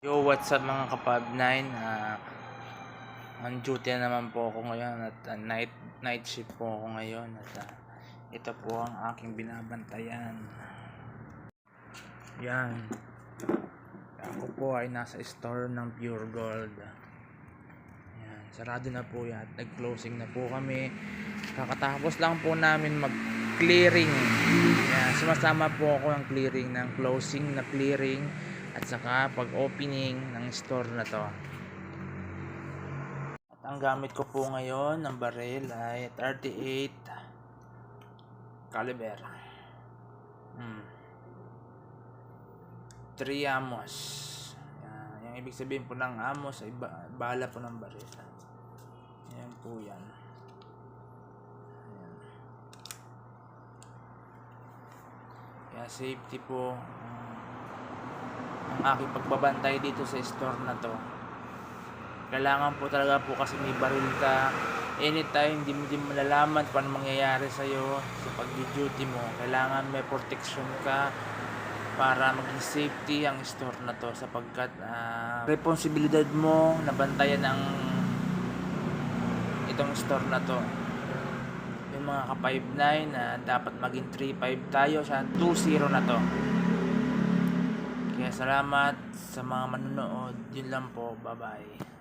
Yo, what's up mga kapab 9? Ah, on duty na naman po ako ngayon at ah, night night shift po ako ngayon at ah, ito po ang aking binabantayan. Yan. Ako po ay nasa store ng Pure Gold. Yan, sarado na po yan. Nag-closing na po kami. Kakatapos lang po namin mag-clearing. Yan, sumasama po ako ng clearing ng closing na clearing at saka pag-opening ng store na to. At ang gamit ko po ngayon ng baril ay 38 caliber. Hmm. 3 amos. Yan. Yung ibig sabihin po ng amos ay ba- bala po ng baril. Yan po yan. Ayan. Kaya safety po ang aking pagbabantay dito sa store na to. Kailangan po talaga po kasi may baril ka. Anytime, hindi mo din malalaman kung ano mangyayari sa'yo sa pag-duty mo. Kailangan may protection ka para maging safety ang store na to sapagkat ah, responsibilidad mo na bantayan ang itong store na to yung mga ka 5'9 na dapat maging 3'5 tayo sa 2-0 na to salamat sa mga manonood. Yun lang po. Bye bye